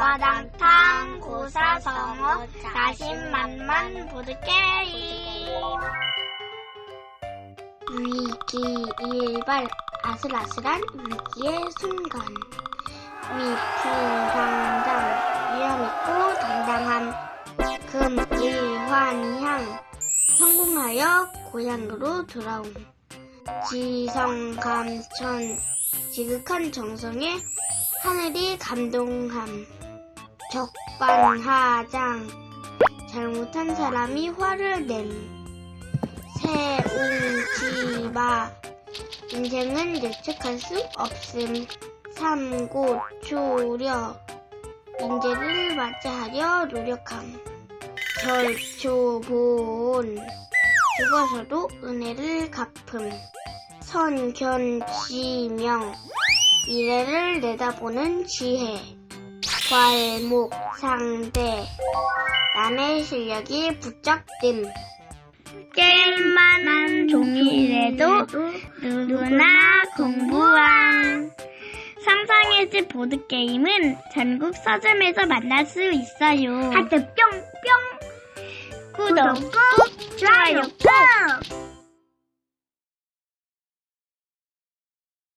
와당탕 고사성어 자신만만 보드게임 위기 일발 아슬아슬한 위기의 순간. 위풍당당 위험있고 당당함. 금일환향. 성공하여 고향으로 돌아옴. 지성감천 지극한 정성에 하늘이 감동함 적반하장. 잘못한 사람이 화를 냄 새웅지마. 인생은 예측할 수 없음. 삼고초려. 인재를 맞이하려 노력함. 절초보온 죽어서도 은혜를 갚음. 선견지명. 미래를 내다보는 지혜 괄목 상대 남의 실력이 부쩍듦 게임만 종이라도 누구나 공부한 상상의 집 보드게임은 전국 서점에서 만날 수 있어요. 하트 뿅뿅. 구독 꾹 좋아요. 꾹